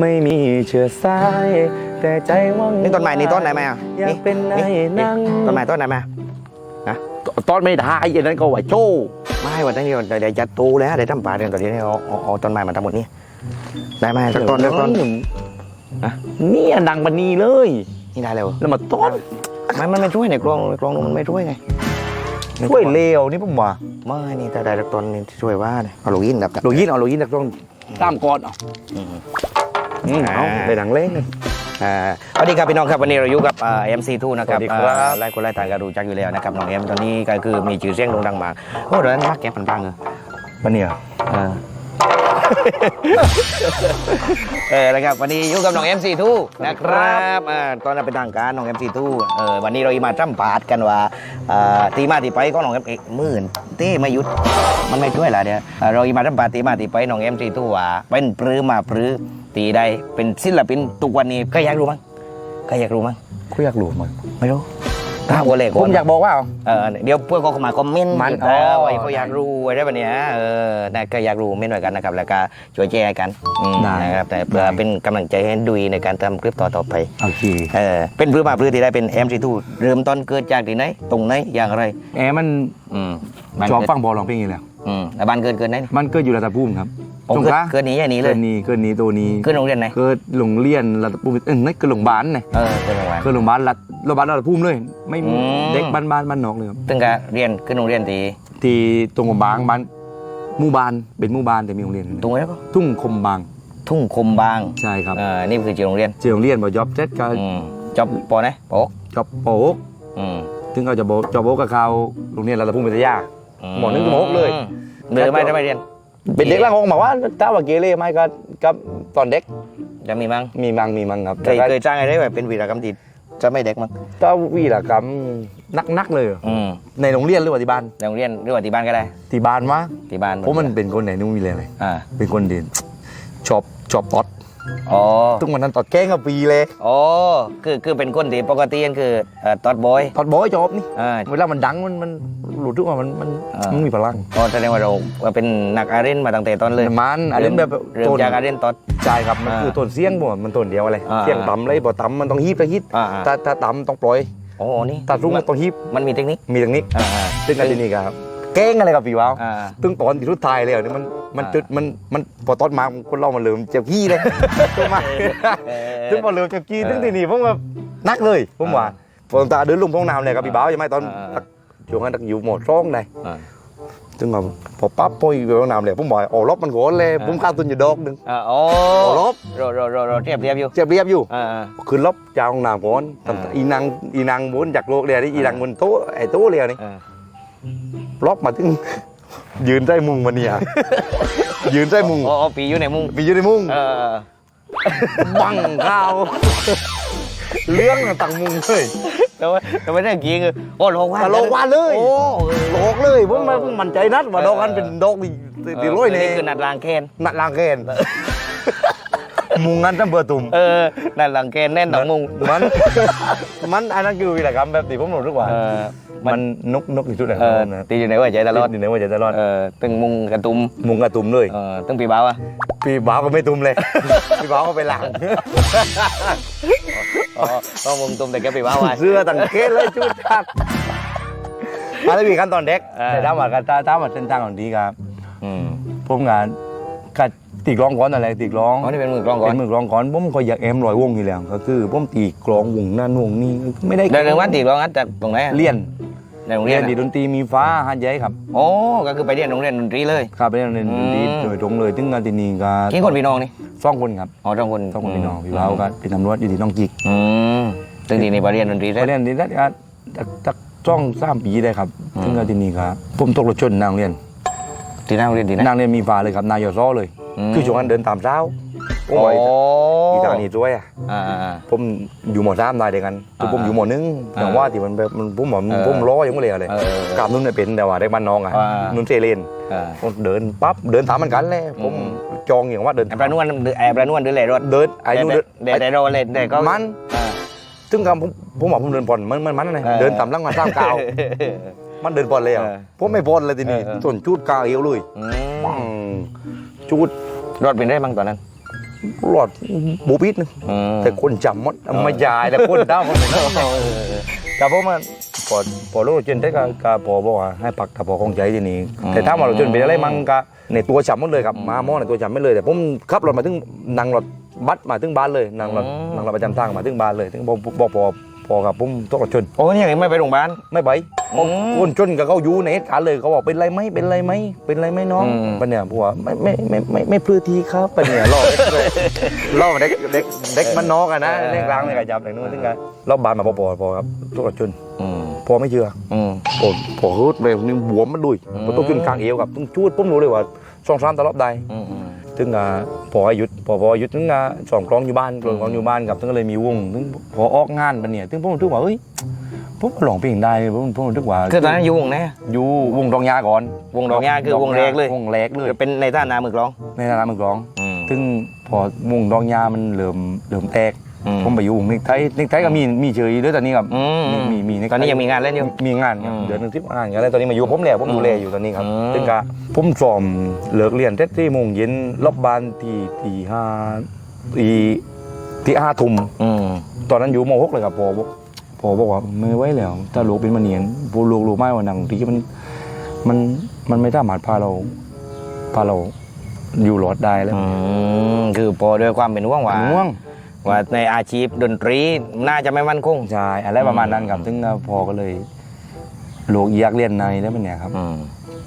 ไม่มีเชื้อสาย แต่ใจว่างนี่ต้นไม้นี่ต้นไหนไหมอะอยากเป็นนายนั่งต้นไม้ต้นไหนไหมตอนไม่ได้ไอ้นั้นก็ว่าโจ้ไม่วันนี้เดี๋ยวจะตูแล้วเดี๋ยวทำป่าเดี๋ยวตอนนี้เอาเอาเอาต้นไม้มาทำหมดนี่ได้ไหมสักต้นสักต้นเนี่ยดังบันนีเลย นี่ได้เร็วแล้วมาต้นไม่มันไม่ช่วยในกลองในกลองนู้นมันไม่ช่วยไงช่วยเลวนี่ผมว่าไม่นี่แต่ได้สักต้นนี่ช่วยว่าเนี่ยเอาลูกยินแบบโลยินเอาโลยินต้อง ตามก่อนเอาอืมอืมเอาได้ดังเล่นอ่าสวัสดีครับพี่น้องครับวันนี้เราอยู่กับเอ็มซีทูนะครับสวัสดีครับอ่าหลายคนหลายท่านก็รู้จักอยู่แล้วนะครับน้องเอ็มตอนนี้ก็คือมีชื่อเสียงโด่งดังมากโอ้เดี๋ยวนั้นมากแกปันปังเออมันเนี่ยเออ เออนะครับวันนี้อยู่กับน้อง MC2 นะครับอ่าตอนนั้นเป็นทางการน้อง MC2 เออวันนี้เราอีมาจ้ำปาดกันว่าอ่าตีมาตีไปก็น้อง M เอกหมื่นเต้ไม่หยุดมันไม่ช่วยละเดี๋ยวอ่าเราอีมาจ้ำปาดตีมาตีไปน้อง MC2 ว่าเป็นปรือมาปรือตีได้เป็นศิลปินทุกวันนี้ก็อยากรู้มั้งก็อยากรู้มั้งกูอยากรู้มันไม่รู้ ถ้าหัวเล็กผมอยากบอกว่าเออเดี๋ยวเพื่อนก็เข้ามาคอมเมนต์มันอยู่แล้วอ๋อไอ้เขาอยากรู้ไว้ได้ปะเนี่ยเออนะก็อยากรู้เม่นหน่อยกันนะครับแล้วก็ช่วยแชร์กันอืมได้นะครับแต่เพื่อได้เป็นกำลังใจให้ดุยในการทำคลิปต่อต่อๆไปโอเคเออเป็นพื้นมาพื้นที่ได้เป็น MC2 เริ่มต้นเกิดจากที่ไหนตรงไหนอย่างไรแอร์มันอืมบ้านจอมเกิดฟังบอลร้องเพลงอยู่แล้วอืมแล้วบ้านเกิดเกิดไหนมันเกิดอยู่ระดับภูมิครับ ผมสงเกิดขลาเกิดหนี้อย่างนี้เลเกิย ดนี้เกิดนี้ตัวนี้ขึ้นโรงเรียนไหน เกิดโรงเรียนระดับภูมิเออนั่นเกิดโรงพยาบาลเนี่ยเออเกิดโรงเรียนเกิดโรงพยาบาลรัฐโรงพยาบาลระดับภูมิเลย ไม่มีอืม เด็กบ้านบ้านบ้านนอกเลยครับตึงก็เรียนขึ้นโรงเรียนตีที่ตรงกับบางบ้านหมู่บ้านเป็นหมู่บ้านแต่มีโรงเรียนตรงไหนก็ทุ่งคมบางทุ่งคมบางใช่ครับเออนี่คือชื่อโรงเรียนเจอโรงเรียนบ่ยอบเจ็ดก็อืมจบปอไหนปอกจอบโป๊กอืมถึงเขาจะโบจอบโป๊กกับเขาโรงเรียนระดับภูมิวิทยา หมอนึกจะโมกเลย เดินไม่ได้ไม่เรียน เป็นเด็กละงงบอกว่าถ้าว่าเกเรไหมก็กับตอนเด็กจะมีมั้งมีมังมีมังครับเคยเคยจ้างอะไรแบบเป็นวีรกรรมติดจะไม่เด็กมั้งถ้าวีรกรรมนักๆเลยเหรออืมในโรงเรียนหรือว่าที่บ้านในโรงเรียนหรือว่าที่บ้านก็ได้ที่บ้านวะที่บ้านเพราะมันเป็นคนไหนนู่นมีเลยเลยอ่าเป็นคนเด่นชอบชอบตอด อ๋อทุกวันนั้นตอดแกล้งกับปีเลยอ๋อคือคือเป็นคนที่ปกตินั่นคือเอ่อตอดบอย ตอดบอยจอบนี่อ่า เวลามันดังมันมันหลุดทุกวันมันมันอ่ามั มันมีพลังอ๋อแสดงว่าเราเป็นนักอาเรนมาตั้งแต่ต้นเลยมันอันนี้แบบเริ่มต้นจากอาเรนตอด ใช่ครับมันอ่าคือต้นเสียงบ่มันต้นเดียวอะไรอ่าเสียงต่ำเลยบ่ต่ำมันต้องฮีบแล้วฮีบอ่า ถ้าถ้าต่ำต้องปล่อยโอ้นี่ถ้ารุ่งมันต้องฮีบมันมีเทคนิคมีตรงนี้อ่าอ่าซึ่งอันนี้ครับ แกล้งอะไรกับพี่วาวอ่า ตึงตอนที่ทุดท้ายเลยอะนี่มันมันอ่าจุดมันมันพอตอนมาคนเรามันเริ่มเจ็บขี้เลยตึงมาเออ ตึงพอเริ่มเจ็บขี้เออตึงทีนี้ผมแบบนักเลยผมว่าอ่าผมตาเดินลงห้องน้ำเลยกับพี่บ้าวใช่ไหมตอนอ่า สักช่วงนั้นอยู่หมดร้องได้อ่าตึงมาพอปั๊บพออยู่ห้องน้ำเลยผมบอกโอ้ลบมันโกนเลยอ่า ผมข้าวตุนอยู่ดอกหนึงอ่าโอ้โอ้ลบโรโรโรโรเทียบเทียบอยู่เจ็บเรียบอยู่อ่าอ่า คือลบจากห้องน้ำก่อนอ่า อีนางอีนางบนจากโลกเลยนี่อีนางบนโต๊ะไอ้โต๊ะเลยนี่อ่า ลบมาถึง ยืนใต้มุงมาเนี่ย ยืนใต้มุงโอ้โอ้ปีอยู่ในมุ้งไปยืนในมุงเออบังข้าวเรื่องต่างมุงเลยแล้วแล้วไม่ได้กี้คือโอ้โลกว่าโลกว่าเลยโอ้โลกเลยผมมามั่นใจนัดว่าดอกกันเป็นดอกดีดีร้อยเนี่ยนี่คือนัดลางแคนนัดลางแกน มุงงั้นตั้งเบอร์ตุ่มเออนัดลางแคนแน่นต่างมุงมันมันอันนั้นคือวิรกรรมแบบที่ผมรู้สึกว่าเออมันนกนกที่สุดเลยเออตีอยู่ในหัวใจตลอดอยู่ในหัวใจตลอดเออตึงมุงกระตุ้มมุงกระตุ่มเลยเออตึงปีบ้าวอะพี่บ้าวก็ไม่ตุ่มเลยพี่บ้าวก็ไปหลังอ๋ออ๋อมุงตุ้มแต่แกปีบ้าวอะเสื้อต่างเกตเลยชุดชักมาแล้วมีขั้นตอนเด็กเออแต่ถ้าว่ากันถ้าถ้าว่าเส้นทางของดีครับอืมผมงานกัด ตีกลองก่อนอะไรตีกลองอ๋อนี่เป็นมือกลองก่อนเป็นมือกลองก่อนผมก็อยากเอ็มรอยวงอยู่แล้วก็คือผมตีกลองวงนั่นวงนี้ไม่ได้เดินเรื่องวัดตีกลองนัดจากตรงไหนอะเรียนในโรงเรีเรียยนนดีดนตรีมีฟ้าฮันใหญ่ครับโอ้ก็คือไปเรียนโรงเรียนดนตรีเลยครับไปเรียนเรียนดนตรีอืมโดยตรงเลยถึงงานที่นี่ก็กี่คนพี่น้องนี่สองคนครับอ๋อสองคนสองคนพี่น้องพี่บ่าวก็เป็นตำรวจอยู่ที่น้องจิกอืมตึงทีนี่ไปเรียนดนตรีไปได้เรียนนี่ได้ก็จากจากช่องสามปีได้ครับอืมถึงงานที่นี่ครับผมตกรถชนนางเรียนที่หน้าโรงเรียนที่ไหนนางเรียนมีฟ้าเลยครับนายยซ้อเลยม คือช่วงนั้นเดินตามเช้าโอ้โอ้ยอีตานี่ด้วยอะอ่าอ่าผมอยู่หมอสามได้เดียวกันคือผมอ่าอยู่หมอหนึงอ่าอย่างว่าที่มันแบบมันผมหมอเออผมล้อยังไม่เลยอะไรเออเออเออกราบนุ่นเนี่ยเป็นแต่ว่าได้บ้านน้องอะอ่านุ่นเซเลนอ่า ผมเดินปั๊บเดินตามมันกันเลยผมอืม จองอย่างว่าเดินแอบประนวลแอบประนวลด้วยเลยรถเดินไอ้นู่นเดินเด็ดเด็ดโรเลยเด็ดก็ มันอ่าซึ่งคำผมผมบอกผมเดินผ่อนมันมันมันเลยเออ เดินตามหลังมาสร้างกาว มันเดินผ่อนเลยอะเออผมไม่ผ่อนเลยทีนี้เออเออ ส่วนจูดกาวเอวเลยอืปัมง จูดรอดเป็นได้บ้างตอนนั้น รอดบูปิดนึงอืม แต่คนจำหมดไม่ยายแต่คนเดาหมดเลยกับผมมันพอพอรู้จนได้ก็ก็พอบอกว่าให้พักกับพอคงใจทีนี้แต่ถ้ามาเราจนเป็นอะไรมั่งก็ในตัวจำหมดเลยครับมาหมอในตัวจำไม่เลยแต่ผมขับรถมาถึงนั่งรถบัสมาถึงบ้านเลยนั่งรถนั่งรถประจำทางมาถึงบ้านเลยถึงบอกบอกพอ พอกับผมต้องรถชนโอ้ยยังไม่ไปโรงพยาบาล ไม่ไปอืมคนชนกับเขาอยู่ในเหตุการณ์เลยเขาบอกเป็นไรไหมเป็นไรไหมเป็นไรไหมน้องอืม ปะเนี่ยผัวไม่ไม่ไม่ไม่ไม่พลือทีครับปะเนี่ยล่อเด็กล่อเด็กเด็กเด็กมันนอกอะนะเด็กกลางเลยกับจับแต่นู้นถึงกันรอบบานมาพอพอพอครับทุกคนชนอืมพอไม่เชื่อ อืมพอพอฮึดเลยนี่บวมมันดุยอืมพอต้องขึ้นกลางเอวครับต้องชูดผมรู้เลยว่าสองสามตลอดได้อืมอืม ถึงอะพอหยุดพอพอหยุดถึงอะสองกลองอยู่บ้านกลองกลองอยู่บ้านครับถึงก็เลยมีวงถึงพอออกงานปะเนี่ยถึงผมรู้สึกว่าเฮ้ยผมก็ร้องเพลงได้ผมผมรู้สึกว่าคือตอนนั้นอยู่วงไหนอยู่วงดองยาก่อน วงดอกยาคือวงแรกเลยวงแรกเลยเป็นในท่านามือกลอง ในฐานะมือกลองอืมซึ่งพอวงดองยามันเริ่มเริ่มแตก อืม ผมไปอยู่วงนิกไทยนิกไทยก็มีมีเฉยด้วยตอนนี้ครับอืมมีมีมีตอนนี้ยังมีงานเล่นอยู่ มีงานครับอืมเดือนหนึ่งที่งานกันแล้วตอนนี้มาอยู่ผมแล้วผมดูแลอยู่ตอนนี้ครับอืม ซึ่งก็ผมสอมเลิกเรียนเท็ที่โมงเย็นรอบบ้านที่ที่ห้าที่ที่ห้าทุ่ม อืม ตอนนั้นอยู่มหกเลยครับพอบอกพอบอกว่าไม่ไหวแล้ว ถ้าลูกเป็นมันเนียนพูลูกรู้ไหมว่าหนังที่มันมันมันไม่สามารถพาเราพาเราอยู่รอดได้แล้วอืมคือพอด้วยความเป็นห่วงว่าง่วง ว่าในอาชีพดนตรีน่าจะไม่มั่นคง ใช่อะไรประมาณนั้นครับ ซึ่งพอก็เลยลูกอยากเรียนในแล้วมันเนี่ยครับอืม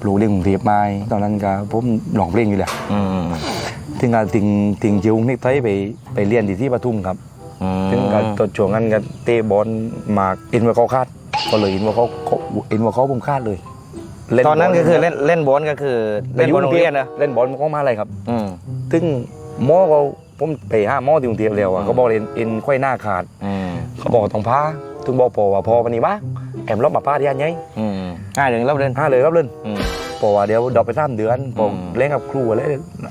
ลูกเรียนกรุงเทพมาตอนนั้นก็ผมหลองเพลงอยู่แหละอืมถึงก็ถึงถึงเชียงนิกไทยไปไปเรียนที่ที่ปทุมครับอืมถึงก็ตอนช่วงนั้นก็เตะบอลมากอินว่าเขาคาด ก็เลยอินว่าเขาเขาอินว่าเขาผมคาดเลยเล่ตอนนั้นบลก็คือเล่นเล่นบอลก็คือเล่นบอลโรงเรียนนะเล่นบอลเขามาอะไรครับอืมซึ่งหมอเขา ผมไปหาหมอที่กรุงเทพแล้วอะเขาบอกเอ็นเอ็นไขว้หน้าขาดอืมเขาบอกต้องพาถึงบอกพอว่าพอวันนี้วะแอมรอบมาพาที่อันไงอืมอ่าเดี๋ยวเราเล่นห้าเลยครับเล่นอืม พอว่าเดี๋ยวดอกไปสามเดือนพออม เล่นกับครูอะไร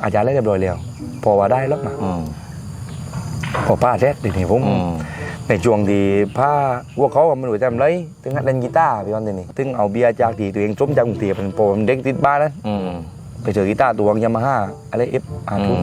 อาจารย์เล่นเรียบร้อยแล้วพอว่าได้แล้วนะอืมพอป้าแท้เดี๋ยวนี้ผม อืมในช่วงที่ผ้าพวกเขาก็ไมันรู้จำไรถึงหัดเล่นกีตาร์พี่วันนี้ถึงเอาเบียร์จากที่ตัวเองจมจากกรุงเทพเป็นโปรเด็กติดบ้านนะอืมไปเจอกีตาร์ตัวยามาฮ่าอะไรเอฟอาอืทุม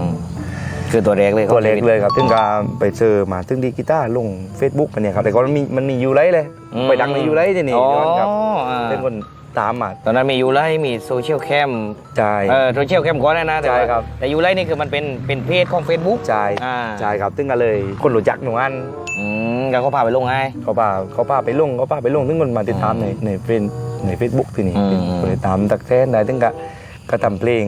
คือตัวแรกเลยตัวเล็กเลยครับถึงการไปเจอมาถึงดีกีตาร์ลง Facebook มันเนี่ยครับแต่ก่อนมันมีมันมียูไรเลยอืมไปดังในยูไรที่นี่อ๋อย้อนครับอ่าเป็นคนตามมาตอนนั้นมียูไลมีโซเชียลแคมใช่เออโซเชียลแคมก่อนนะนะแต่ใช่ว่าครับแต่ยูไลนี่คือมันเป็นเป็นเพจของ Facebook ใช่อ่าใช่ครับถึงกันเลยคนรู้จักหนูอันอืมแล้วก็พาไปลงไงเขาพาเขาพาไปลงเขาพาไปลงถึงคนมาติดตามในในเฟซในเฟซบุ๊กที่นี่อืมคนติดตามตักแทนได้ถึงก็ ก็ทำเพลง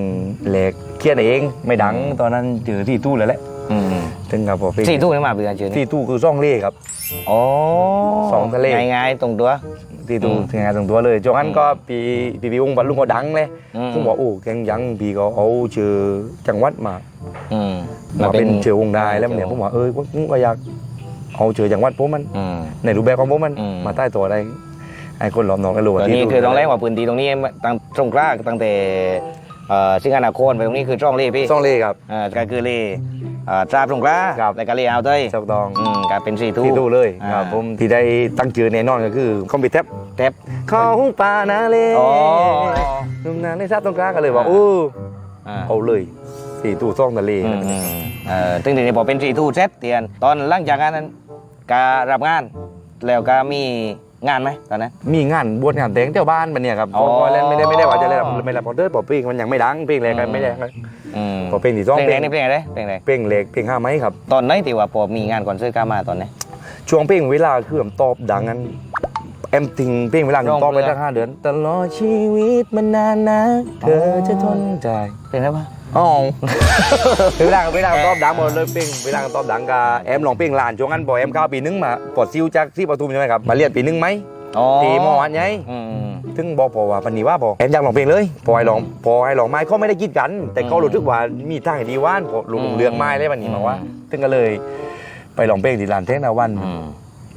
แหลกเขียนเองไม่ดังตอนนั้นเจอที่ตู้แล้วแหละอืมถึงกับพอเพลงสี่ทุ่มนี่มาเบื่อเจอนี่ที่ตู้คือซ่องเล่ครับอ๋อสองทะเล ง่ายๆตรงตัว ที่ตู้อืมทำงานตรงตัวเลยช่วงนั้นก็ปีปีปีวงบรรลุงก็ดังเลยอืมผมบอกโอ้แกงยังพี่ก็เอาเชื่อจังหวัดมา อืมมาเป็นเชื่อวงได้แล้วเนี่ยผมบอกเออผมก็อยากเอาเชื่อจังหวัดผมมัน อืม ในรูปแบบของผมมันอืม มาใต้ตัวได้ ไอ้คนหลอมน้องไอ้รู้ตว่าอนที่นี้ตู้คือต้องแรกว่าปืนตีตรงนี้ตั้งตรงกลางตั้งแต่เอ่อสิงห์นาโคนไปตรงนี้คือช่องเล่พี่ซ่องเล่ครับ เอ่อก็คือเล่เอ่อตราบตรงกลางครับ แล้วก็เล่เอาเต้ยเจ้าตองอืมก็เป็นสี่ทุ่ ที่ตู้เลยอ่า ครับผมที่ได้ตั้งชื่อแน่นอนก็คือคอมพิวเตอร์เท็บเขาปานาเลอ๋อนุ่มนาเลทราบตรงกลางกันเลยว่าอ่าโอ้อ่า เอาเลยสี่ตู้ซ่องทะเล อืมอืมเอ่อซึ่งทีนี้พอเป็นสี่ทูเซตเตียน ตอนหลังจากงานนั้นก็รับงาน แล้วก็มี งานไหมตอนนั้น มีงานบวชงานแต่งเจ้าบ้านมันเนี่ยครับอ๋อพอเล่นไม่ได้ไม่ได้ว่าจะเล่นไม่รับพอเดอร์พอเพลงมันยังไม่ดังเพลงแรกกันไม่ได้อืมพอเพลงที่สองเพลงเพแรลกงนี่เพลงอะไรเพลงอะไรเพลงเล็กเพลงห้าไม้ครับ ตอนไหนที่ว่าพอมีงานก่อนซื้อกล้ามาตอนไหนช่วงเพลงเวลาคือผมตอบดังนั้นแอมติงเพลงเวลาผมตอบไปร้องไปตั้งห้าเดือนตลอดชีวิตมันนานนะ เธอจะทนใจเพลงอะไรวะอ๋อเวลาเวลาตอบดังหมดเลยเพลงเวลาตอบดังกับแอมลองเพลงลานช่วง นั้นพอแอมเข้าปีนึงมาปลดซิวจากที่ปทุมใช่ไหมครับมาเรียนปีนึงไหมอ๋อตีหมอวันไงอืมถึงบอกพอว่าปันนี้ว่าพอแอมอยากลองเพลงเลยพอให้ลองพอให้ลองไม้เขาไม่ได้กีดกัน แต่เขารู้สึกว่ามีทางให้ดีว่านพอลุงเลือกไม้ได้ปันนี้มาว่าถึงก็เลย ไปลองเพลงที่ลานเทคนาวันอืม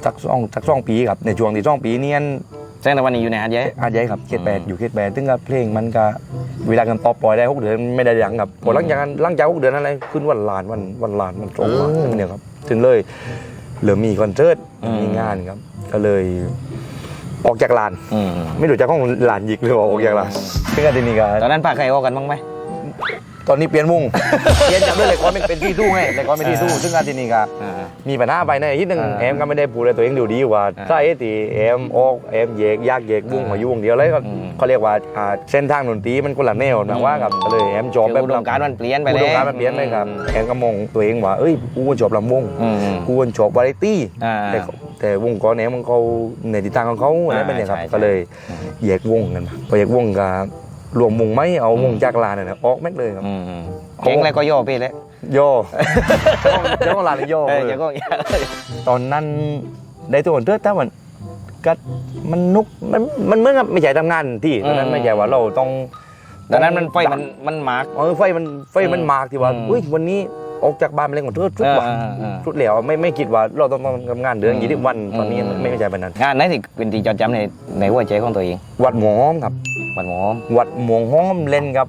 สักสองสักสองปีครับในช่วงที่สองปีเนียน แสดงแต่วันนี้อยู่ในหาดใหญ่อาใหญ่ครับเขตแปดอืม อยู่เขตแปดถึงกับเพลงมันก็เวลากันตอบปล่อยได้หกเดือนไม่ได้ยังครับพอหลังจากนั้นหลังจากหกเดือนอะไรขึ้นวันลานวันวันลานวันตรงมาถึงเนี่ยครับ ถึงเลยเหลือมีคอนเสิร์ตมีงานครับ ก็เลย ออกจากลาน อืมไม่รู้จักห้องลานหยิกหรือว่าออกจากลานถึงกันทีนี้ก็ตอนนั้นพาใครออกกันบ้างไหม ตอนนี้เปลี่ยนวงเปลี่ยนจากเรื่องละครเป็นเป็นที่สู้ไงละครเป็นที่สู้ซึ่งการที่นี่ก็อ่า มีปัญหาไปในที่หนึ่งอ่าแอมก็ไม่ได้พูดเลยตัวเองดูดีว่าอ่าถ้าเอตีแอมออกแอมแยกยากแยกวงอ่ามาอยู่วงเดียวเลยก็อืมเขาเรียกว่าอ่าเส้นทางดนตรีมันคนละแนวนะว่ากับก็เลยแอมจอบคือแบบอุดมการณ์มันเปลี่ยนไปอุแล้วดมการณ์มันเปลี่ยนไปครับแอมก็มองตัวเองว่าเอ้ยกูควรจบลำวงอืมอืมกูควรจบวาไรตี้อ่าแต่เขาแต่วงก้อนแอมมันเขาในทิศทางของเขาอะไรแบบเนี้ยครับใช่ใช่ก็เลยแยกวงกันมาพอแยกวงก็รวมวงไหมเอาวงจากลานน่ะนะออกแม็ดเลยครับอืมอืมเก่งแล้วก็ย่อพี่แล้ว โยเจ้าของลานเลยโยเออเดี๋ยวก็ตอนนั้นได้ตัวเตือถ้ามันก็มันนุกมันมันเหมื่อนกับไม่ใช่ทำงานที่ตอนนั้นไม่ใช่ว่าเราต้องตอนนั้นมันไฟมันมันมาร์ก เออไฟมันไฟมันมากที่ว่าอืมอุ้ยวันนี้ออกจากบ้านมาเล่นของเธอทุกวันเออเออเออทุกแล้วไม่ไม่คิดว่าเราต้องต้องทำงานเดือนอืมยี่สิบวันตอนนี้อืมไม่ไม่ใช่แบบนั้น งานไหนที่เป็นที่จดจำในในหัวใจของตัวเองวัดหมอหอมครับ วันหมอวัดหมวงหอมเล่นกับ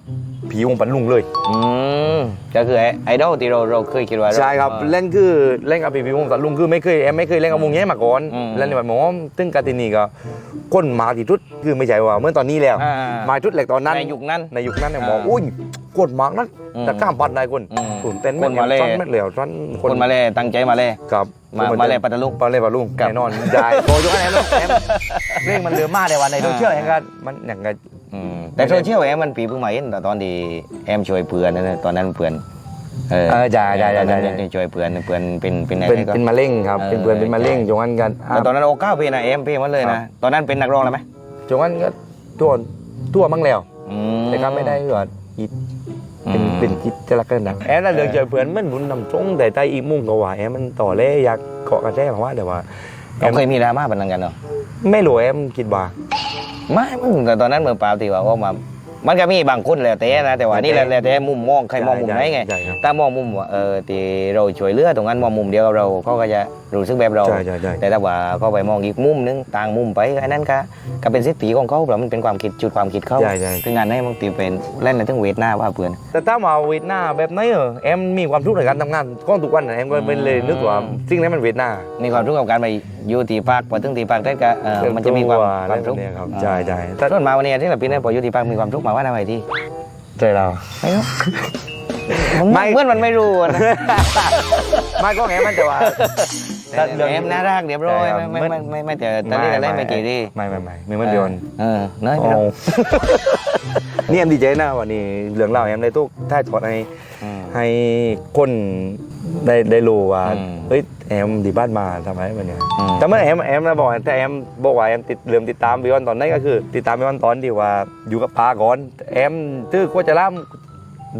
ผีวงปันลุงเลย อืมก็คือไอ้ไอดอลที่เราเราเคยคิดว่าเาใช่ครับเออเล่นคือเล่นกับผีวงปันลุงคือไม่เคยแอมไม่เคยเล่นกับวงแย่มาก่อนอืมเล่นในวัดหมอหอมซึ่งกาตินีก็คนมาที่ทุดคือไม่ใช่ว่าเมื่อตอนนี้แล้วอ่ามาทุดแหลกตอนนั้นในยุคนั้นในยุคนั้นเนี่ยอ่าบอกอุ้ยกดมากนะอืมแต่ข้ามปัดได้คนอืมตื่นเต้นคนมาเล่ซ้อนไม่เหลวซ้อนคนมาเลยตั้งใจมาเลยกับมามาเลยปัตตลุงมาเล่ปัดลุงครับแน่นอนใช่โอ้ยกอะไรแอมเร่งมันเรือมากแต่วันในโซเชียลเองก็มันอย่างไง อืมแต่โซเชียลแอมมันปีเพิ่งมาเห็นแต่ตอนที่แอมช่วยเพื่อนนั่นนะตอนนั้นเพื่อนเออเออใช่ใช่ใช่ตอนนั้นใช่ที่ช่วยเพื่อนเพื่อนเป็นเป็นอะไรเป็นก็ เป็นมะเร็งครับเออเป็นเพื่อนเป็นมะเร็งจงอันกันแต่ตอนนั้นโอเก้าเพลงนะแอมเพลงมันเลยครันะ บ ตอนนั้นเป็นนักร้องแล้วไหมจงอันก็ตัวตัวมั่งแล้ว อืมแต่ก็ไม่ได้ว่าอิดเป็นอืม เป็นกิจลักษณะแอมน่ะเรื่องเจอเพื่อนมันบุญนำตรงแต่ใต้อีกมุมก็ว่าแอมมันต่อเล่อยากเกาะกระแทกมาว่าแต่ว่าแอเรามเคยมีดราม่าแบบนั้นกันเนาะไม่รู้แอมคิดว่า ไม่มึงแต่ตอนนั้นเมื่อเปล่าที่ว่าออกมา มันก็มีบางคนแล้วแต่นะแต่ว่านี่แล้วแต่มุมมองใครมองมุมไหนไง ใช่ครับ ถ้ามองมุมว่าเออที่เราช่วยเหลือตรงนั้นมองมุมเดียวกับเราเขาก็จะรู้สึกแบบเรา ใช่ใช่ใช่ แต่ถ้าว่าเขาไปมองอีกมุมนึงต่างมุมไปอันนั้นก็ก็เป็นสิทธิของเขาแบบมันเป็นความคิดจุดความคิดเขาใช่ใช่ คืองานให้บางทีเป็นเล่นในถึงเวทหน้าว่าเพื่อน แต่ถ้ามาเวทหน้าแบบไหนเออแอมมีความทุกข์ในการทำงานก้อนทุกวันนะแอมก็เป็นเลยนึกว่าสิ่งนั้นมันเวทหน้ามีความทุกข์กับการไปอยู่ตีปากพอถึงตีปากได้ก็เออมันจะมีความความทุกข์เนี่ยครับใช่ใช่แต่ต้นมาวันนี้ที่เราปีนั้นพออยู่ตีปากมีความทุกข์มาว่าทำไมที่ใจเรา ไม่รู้ไม่เมื่อนมันไม่รู้อะนะ ไม่ก็แอมมันแต่ว่า แต่เดี๋ยวแอมน่ารักเดี๋ยวร้อยใช่ครับไม่ไม่ไม่ไม่ไม่แต่ตอนนี้อะไรไม่กี่ที่ไม่ไม่ไม่ไม่เหมือนเดิมเออเนอะโอ้นี่แอมดีใจนะวันนี้เรื่องเล่าแอมได้ทุกท่ายถอดให้อืมให้คนได้ได้รู้ว่าอืมเฮ้ยแอมดีบ้านมาทำไมมันเนี่ยอืมแต่เมื่อแอมแอมนะบอกแต่แอมบอกว่าแอมติดเริ่มติดตามบิออนตอนนั้นก็คือ ติดตามบิออนตอนที่ว่าอยู่กับปาก่อนแอมตื้อก็จะล่ำ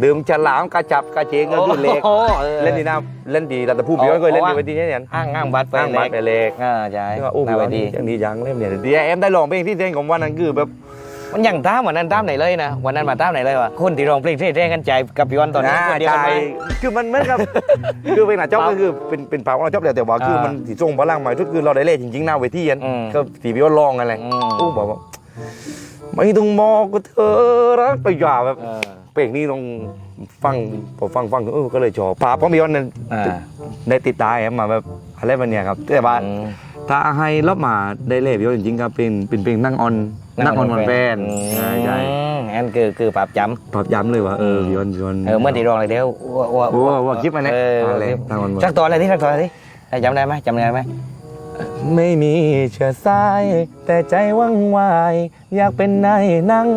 ดื่มฉลามกระจับกระเจงก็คือเล็กโอ้โหออ เล่นดีนะเล่นดีรัตภูมิบิออนเคยเล่นดีไว้ที่นี่เนี่ยห้างห้างบัตรไปตั้งบัตรไปเล็กเล็กอ่าใช่ที่ว่าโอ้หน้าบิอเวอนทีอย่างดียังเล่นเนี่ยดีแอมได้ลองเพลงที่เต้นของวันนั้นคือแบบมันยังตามวันนั้นตามไหนเลยนะวันนั้นมาตามไหนเลยวะคนที่ร้องเพลงเท่ๆกันใจกับพี่วันตอนนี้อ่าคนเดียวกันไหมใช่คือมันเหมือนกับคือเป็นหน้าจอบก็คือเป็นเป็นภาพของเราจอบแต่แต่ว่าคืออ่ามัมันสีส่งพลังมาทุกคือเราได้เล่นจริงๆหน้าเวทีอันอืมก็สีบิออนลองอะไรอืม โอ้บอกว่า ไม่ต้องมองก็เธอรักไปอย่าแบบเออเพลงนี้ต้องฟังพอฟังฟังเออก็เลยชอบภาพของบิออนนั้นอ่าได้ติดตามแอมมาแบบอะไรแบบเนี้ยครับแต่ว่าอืมถ้าให้รอบมาได้เล่นบิออนจริงๆก็เป็นเป็นเพลงนั่งออนนั่งออนวันแฟนใช่ใช่อืมอันคือคือปรับจำภาพย้ำเลยว่าเออบิออนบิออนเออเมื่อที่ร้องเลยเดียวอ้วอ้วโอ้ว่าคลิปอันเนี้ยเอออะไรนั่งออนวันสักตอนอะไรที่สักตอนอะไรที่ได้จำได้ไหมจำได้ไหม ไม่มีเชื้อสาย แต่ใจว่างวาย อยากเป็นนายหนั่ง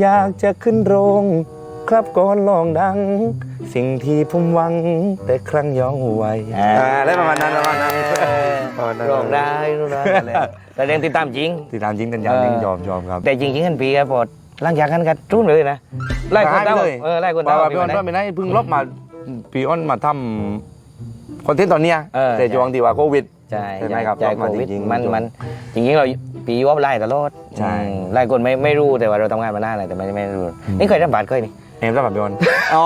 อยากจะขึ้นโรง ครับก่อนลองดัง สิ่งที่ผมหวัง แต่ครั้งย้อนไว้อ่าได้ประมาณนั้นประมาณนั้นประมาณนั้นร้องได้ร้องได้อะไรแต่เรื่องติดตามจริง ติดตามจริงกันยามจริงยอมยอมครับ แต่จริงๆกันปีครับพอหลังจากกันกันรุ่นเลยนะไล่คนหายเต้าไปเลยเออไล่คนว่าเต้าว่าพี่อ้อนว่าไม่ได้เพิ่งลบมาพี่อ้อนมาทำคอนเทนต์ตอนเนี้ยเออแต่ช่วงที่ว่าโควิด ใช่ใช่ไหมครับใช่รอบมาโควิดจริงๆมันมันจริงๆเราปีว่าไล่ตลอดใช่อืมไล่คนไม่ไม่รู้แต่ว่าเราทำงานมานานเลยแต่ไม่ไม่รู้นี่เคยทำบัตรเคยนี่แอมรับแบบพี่อ้อนอ๋อ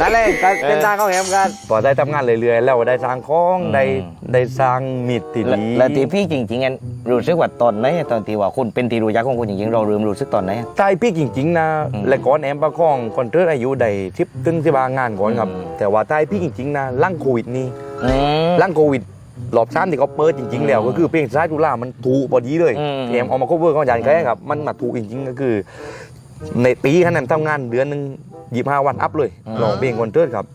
นั่นแหละการเป็นทางเขาแอมกันพอได้ทำงานเรื่อยๆแล้วได้สร้างของได้ได้สร้างมิตรที่แล้วดีแล้วที่พี่จริงๆกันรู้สึกว่าตอนไหนตอนที่ว่าคุณเป็นที่รู้จักของคุณจริงๆเราเริ่มรู้สึกตอนไหนใช่พี่จริง ๆ นะอืมและก่อนแอมประคองคอนเทนต์อายุใดทิปตึงที่บางงานก่อนครับอืมแต่ว่าใต้พี่จริงๆนะหลังโควิดนี่ อืม หลังโควิดรอบซ้ำที่เขาเปิดจริง ๆ แล้วอืมก็คือเพลงซ้ายจุฬามันถูกพอดีเลยอืมแอมเอามา cover ของอาจารย์แค่ครับ มันมาถูกจริงๆก็คือ ในปีขนาดนั้นทำงานเดือนหนึ่งยี่ห้าวันอัพเลยอืมลองเพลงคอนเสิร์ตครับ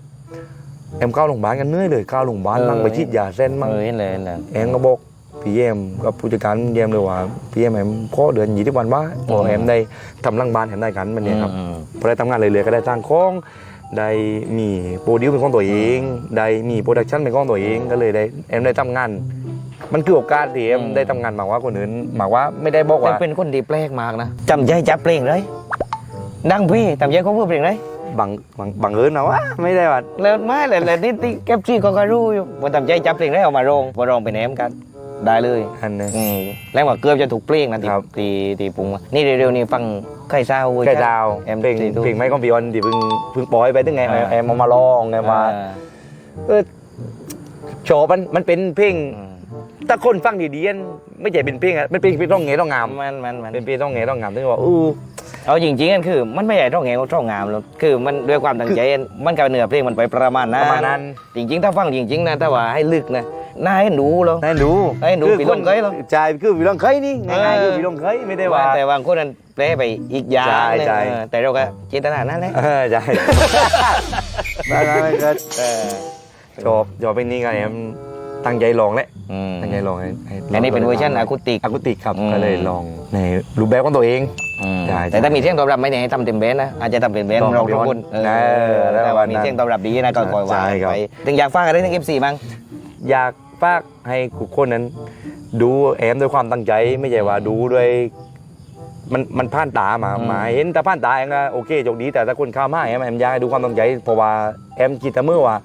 แอมเข้าโรงพยาบาลกันเหนื่อยเลยเข้าโรงพยาบาลเออมั่งไปฉีดยาเส้นมั่ง เออเห็นเลยเห็นเลย แอมก็บอกพี่เยมกับผู้จัดการเยมเลยว่าพี่เยมแอมพ่อเดือนยี่สิบวันว่าพอแอมได้ทำรังบานแอมได้กันมันเนี่ยครับอืม พอได้ทำงานเลยๆก็ได้สร้างของ ได้มีโปรดิวเป็นของตัวเอง ได้มีโปรดักชันเป็นของตัวเองก็เลยได้แอมได้ทำงาน มันคือโอกาสที่แอมได้ทำงานมากกว่าคนอื่นหมายว่าไม่ได้บอกแต่ว่า เป็นคนดีแปลกมากนะจำใจจับเพลงเลยดังพี่จำใจเขาพูดเพลงเลยบังบังบังเอิญนะว่าไม่ได้ว่า แล้วไม่เลยเลยนี่ที่แคปซี่ก็ก็รู้อยู่ว่าจำใจจับเพลงได้เอามาร้องพอร้องไปแหนมกัน ได้เลยอันนี้ อืมแล้วว่าเกือบจะถูกเพลงนะที่ครับ ที่ที่ปรุงมานี่เร็วๆนี่ฟังไข่เศร้าเว้ยแค่ดาวแอมเพลงตีตู้เพลงไม่ของพี่ออนที่เพิ่งเพิ่งปล่อยไปตั้งไงอ่า แอมเอามาลองไงมาอ่าเออโชว์มันมันเป็นเพลงอืมถ้าคนฟังดีๆอันไม่ใช่เป็นเพลงอะมันเป็นเพลงต้องเงต้องงามมันมันมัน เป็นเพลงต้องเงต้องงามถึงว่าอู้เอาจริงๆกันคือมันไม่ใช่ร้องแงวร้องงามหรอกคือมันด้วยความตั้งใจมันกับเนื้อเพลงมันไปประมาณนั้นประมาณนั้น จริง ๆ ถ้าฟังจริง ๆ นะแต่ว่าให้ลึกนะ น่าให้หนูเหรอให้ดูให้ดูคือพี่ลงเคยเหรอ ใช่คือพี่ลงเคยนี่ง่ายๆเออคือพี่ลงเคยไม่ได้ว่า แต่บางคนนั้นแปลไปอีกอย่างใช่หนึ่งใช่ เออแต่เราก็จินตนานั่นแหละ เออใช่ได้ๆก็เออชอบชอบเพลงนี้ก็แอมตั้งใจลองแหละอืมตั้งใจลองให้ให้อันนี้เป็นเวอร์ชันอะคูติก อะคูติกครับอืม ก็เลยลองในรูปแบบของตัวเองใช่แต่ถ้ามีเสียงตอบรับไม่ได้ให้ทำเต็มเบนนะอาจจะทำเป็นเบนต้องเราทำเป็นทุกคนเออแต่แล้ววัว่านนั้นมีเสียงตอบรับดีนะก็คอยว่าใช่ครับ ไปถึงอยากฟังอะไรทั้งเอฟซีบ้าง อยาก ฝากให้ทุกคนนั้น ดูแอมด้วยความตั้งใจไม่ใช่ว่าดูด้วยมันมันผ่านตามาอืมมาเห็นแต่ผ่านตาเองก็โอเคโชคดี แต่ถ้าคนเข้ามาแอมแอมอยากให้ดูความตั้งใจเพราะว่าแอมคิดแต่เมื่อว่า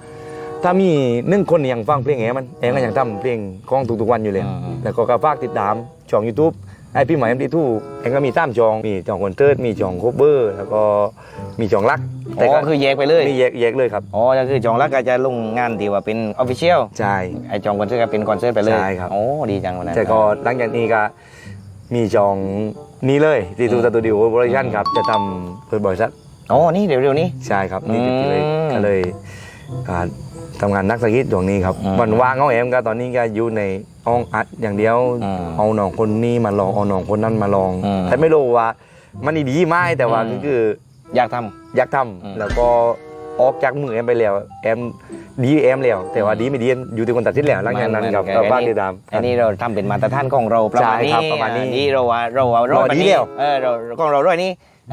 ถ้ามีหนึ่งคนยังฟังเพลงแอมมันแอมก็ยังทำเพลงของทุกๆวันอยู่เลย แล้วก็กระฝากติดตามช่องยูทูบ ไอพี่หมายเอ็มดีทูเองก็มีสามช่องมีช่องคอนเสิร์ตมีช่องโคเวอร์ แล้วก็มีช่องรักอ๋อคือแยกไปเลยมีแยกแยกเลยครับอ๋อก็คือจองรักก็จะลงงานที่ว่าเป็นออฟฟิเชียลใช่ไอจองคอนเสิร์ตก็เป็นคอนเสิร์ตไปเลยใช่ครับโอ้ดีจังวันนั้นแต่ก็หลังจากนี้ก็มีช่องนี้เลยที่ทูสตูดิโอโปรดักชั่นครับจะทำเปิดบริษัทอ๋อนี่เร็วๆนี้ใช่ครับนี่ติดเลยอืมก็เลย การทำงานนักสกิทตรงนี้ครับอืมวันว่างของเอ็มก็ตอนนี้ก็อยู่ในห้องอัดอย่างเดียวอืมเอาหนองคนนี้มาลองเอาหนองคนนั้นมาลองอืมแต่ไม่รู้ว่า มันดีไหมแต่ว่าอืมก็คืออยากทอยากทอืมำแล้วก็ออกจากมือแอมไปแล้วแอมดีแอมแล้ว แต่ว่าดีไม่ดีอยู่ที่คนตัดสินแล้วหลังจากนั้นครับก็ฝากติดตามำอันนี้เราทำเป็นมาตรฐานของเราประมาณใช่นี้ครับประมาณนี้นี่เราว่าเราว่าร้อยเราดีปานนี้แล้ว เออเราของเราร้อยนี้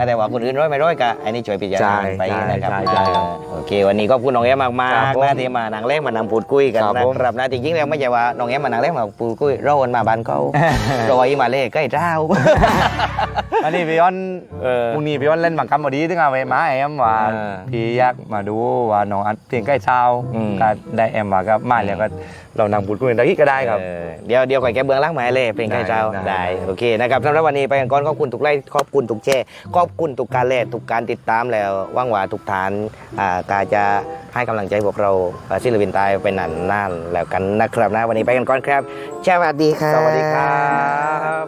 แต่ว่าคนอื่นร้อยไม่ร้อยก็อันนี้ช่วยพิจารใช่ณาไปใช่นะครับใช่ใช่ครับเออโอเค วันนี้ก็พูดน้องแอมมากครับๆผมนะที่มานั่งเล่นมานั่งพูดคุยกันครับนะผมครับนะจริงๆแล้วไม่ใช่ว่าน้องแอมมานั่งเล่นมาพูดคุยเราวันมาบ้านเขารอยมาเล่ใกล้เจ้า อันนี้พี่ย้อนเออ พรุ่งนี้พี่ย้อนเล่นบังคับพอดีถึงเอาไปมาแอมว่าเออพี่อยากมาดูว่าน้องอัดเพลงใกล้เช้าอืม ก็ได้แอมว่าก็มาแล้วก็เรานั่งพูดคุยกันตะกี้ก็ได้ครับ เออเดี๋ยวเดี๋ยวก่อนแกเบื้องหล่างมาให้เล่เพลงใกล้เจ้าได้ได้ ได้โอเคนะครับสำหรับวันนี้ไปกันก่อนขอบคุณทุกไลค์ขอบคุณทุกแชร์ขอบคุณทุกการแลกทุกการติดตามแล้วหว่างว่าทุกฐานอ่ากาจะให้กำลังใจพวกเราอ่าศิลปินตายไปนานๆแล้วกันนะครับนะวันนี้ไปกันก่อนครับสวัสดีครับ สวัสดีครับ